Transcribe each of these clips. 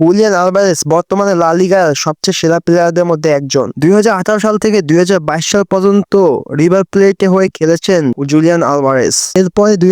Julian Alvarez বর্তমানে লা লিগার সবচেয়ে সেরা প্লেয়ারদের মধ্যে একজন। দুই হাজার আঠারো সাল থেকে দু হাজার বাইশ সাল পর্যন্ত রিভার প্লেটে হয়ে খেলেছেন জুলিয়ান আলভারেস। এরপরে দুই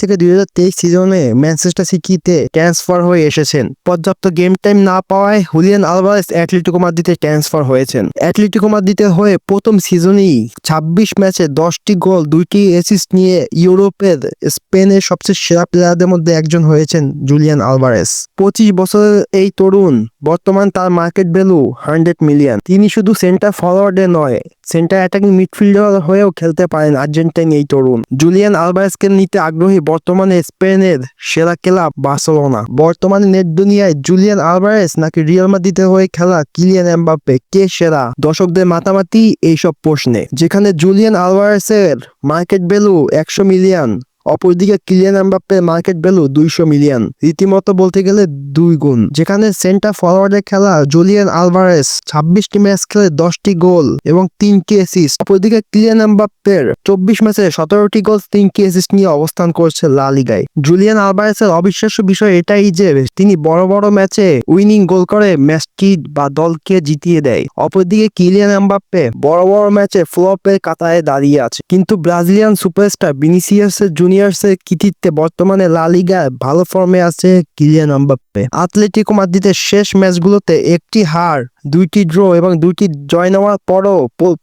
থেকে দু হাজার তেইশ সিজনে ম্যানচেস্টার সিটিতে ট্রান্সফার হয়ে এসেছেন। পর্যাপ্ত গেম টাইম না পাওয়ায় হুলিয়ান আলভারেস অ্যাটলেটিকো মাদ্রিদে ট্রান্সফার হয়েছেন। অ্যাটলেটিকো মাদ্রিদে হয়ে প্রথম সিজনেই ছাব্বিশ ম্যাচে দশটি গোল, দুইটি অ্যাসিস্ট নিয়ে ইউরোপের স্পেনের সবচেয়ে সেরা প্লেয়ারদের মধ্যে একজন হয়েছেন জুলিয়ান আলভারেস। পঁচিশ বছরের এই তরুণ, বর্তমান তার মার্কেট ভ্যালু হান্ড্রেড মিলিয়ন তিনি শুধু সেন্টার ফরওয়ার্ডে নয় সেন্টার অ্যাটাকিং মিডফিল্ডার হয়েও খেলতে পারেন আর্জেন্টাইন এই তরুণ। জুলিয়ান আলভারেসকে নিতে আগ্রহী বর্তমানে স্পেনের সেরা ক্লাব বার্সেলোনা। বর্তমানে নেট দুনিয়ায় জুলিয়ান আলভারেস নাকি রিয়াল মাদ্রিদের হয়ে খেলা কিলিয়ান এমবাপ্পে? কে সেরা? দর্শকদের মাতামাতি এইসব প্রশ্নে। যেখানে জুলিয়ান আলভারেসের মার্কেট ভ্যালু একশো মিলিয়ন অপরদিকে কিলিয়ান এমবাপ্পের মার্কেট ভ্যালু দুইশো মিলিয়ন। রীতিমতো বলতে গেলে দুই গুণ। যেখানে সেন্টার ফরওয়ার্ডে খেলা জুলিয়ান আলভারেস ছাব্বিশটি ম্যাচ খেলে দশটি গোল এবং তিনটি অ্যাসিস্ট অপরদিকে কিলিয়ান এমবাপ্পের চব্বিশ ম্যাচে সতেরোটি গোল, তিনটি অ্যাসিস্ট নিয়ে অবস্থান করছে লা লিগায়। জুলিয়ান আলভারেসের অবিশ্বাস্য বিষয় এটাই যে, তিনি বড় বড় ম্যাচে উইনিং গোল করে ম্যাচটি বা দলকে জিতিয়ে দেয়। অপরদিকে কিলিয়ান এমবাপ্পে বড় বড় ম্যাচে ফ্লপের কাতারে দাঁড়িয়ে আছে। কিন্তু ব্রাজিলিয়ান সুপারস্টার ভিনিসিয়াসের জুনিয়র্সের কৃতিত্বে বর্তমানে লা লিগায় ভালো ফর্মে আছে কিলিয়ান এমবাপ্পে আতলেটিকো মাদ্রিদের শেষ ম্যাচগুলোতে একটি হার, দুইটি ড্র এবং দুইটি জয় নেওয়ার পরও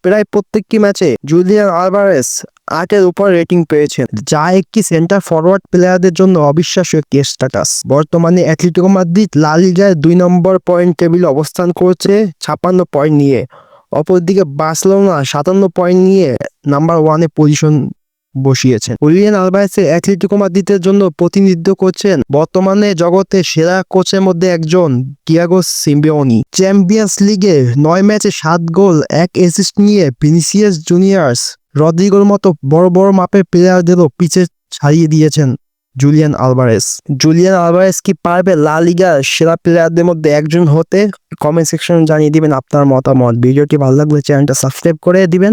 প্রায় প্রত্যেকটি ম্যাচে জুলিয়ান আলভারেস আটের উপর রেটিং পেয়েছেন, যা একটি সেন্টার ফরওয়ার্ড প্লেয়ারদের জন্য অবিশ্বাস্য একটি স্ট্যাটাস বর্তমানে অ্যাথলেটিকো মাদ্রিদ লা লিগায় দুই নম্বর পয়েন্ট টেবিল অবস্থান করছে ছাপান্ন পয়েন্ট নিয়ে। অপরদিকে বার্সেলোনা সাতান্ন পয়েন্ট নিয়ে নাম্বার ওয়ানে পজিশন বসিয়েছেন। উলিয়ান আলভারেসের অ্যাথলেটিকো মাদ্রিদের জন্য প্রতিনিধিত্ব করছেন বর্তমানে জগতে সেরা কোচের মধ্যে একজন টিয়াগো সিম্বিওনি। চ্যাম্পিয়ন্স লিগে নয় ম্যাচে সাত গোল, এক অ্যাসিস্ট নিয়ে ভিনিসিয়াস জুনিয়র্স রদ্রিগোর মতো বড় বড় মাপের প্লেয়ারদেরও পিছে ছাড়িয়ে দিয়েছেন জুলিয়ান আলভারেস। জুলিয়ান আলভারেস কি পারবে লা লিগার সেরা প্লেয়ারদের মধ্যে একজন হতে? কমেন্ট সেকশনে জানিয়ে দিবেন আপনার মতামত। ভিডিওটি ভালো লাগলে চ্যানেলটা সাবস্ক্রাইব করে দিবেন।